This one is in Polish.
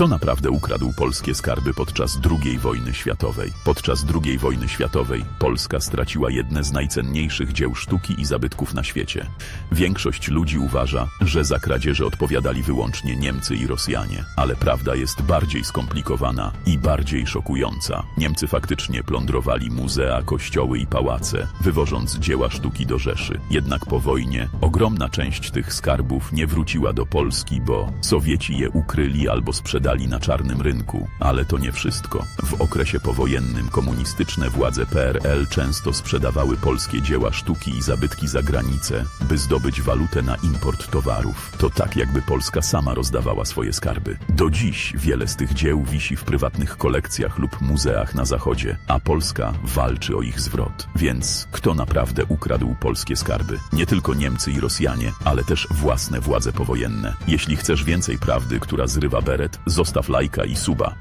Kto naprawdę ukradł polskie skarby podczas II wojny światowej? Podczas II wojny światowej Polska straciła jedne z najcenniejszych dzieł sztuki i zabytków na świecie. Większość ludzi uważa, że za kradzieże odpowiadali wyłącznie Niemcy i Rosjanie, ale prawda jest bardziej skomplikowana i bardziej szokująca. Niemcy faktycznie plądrowali muzea, kościoły i pałace, wywożąc dzieła sztuki do Rzeszy. Jednak po wojnie ogromna część tych skarbów nie wróciła do Polski, bo Sowieci je ukryli albo sprzedali na czarnym rynku. Ale to nie wszystko. W okresie powojennym komunistyczne władze PRL często sprzedawały polskie dzieła sztuki i zabytki za granicę, by zdobyć walutę na import towarów. To tak jakby Polska sama rozdawała swoje skarby. Do dziś wiele z tych dzieł wisi w prywatnych kolekcjach lub muzeach na zachodzie, a Polska walczy o ich zwrot. Więc kto naprawdę ukradł polskie skarby? Nie tylko Niemcy i Rosjanie, ale też własne władze powojenne. Jeśli chcesz więcej prawdy, która zrywa beret, zostaw lajka i suba.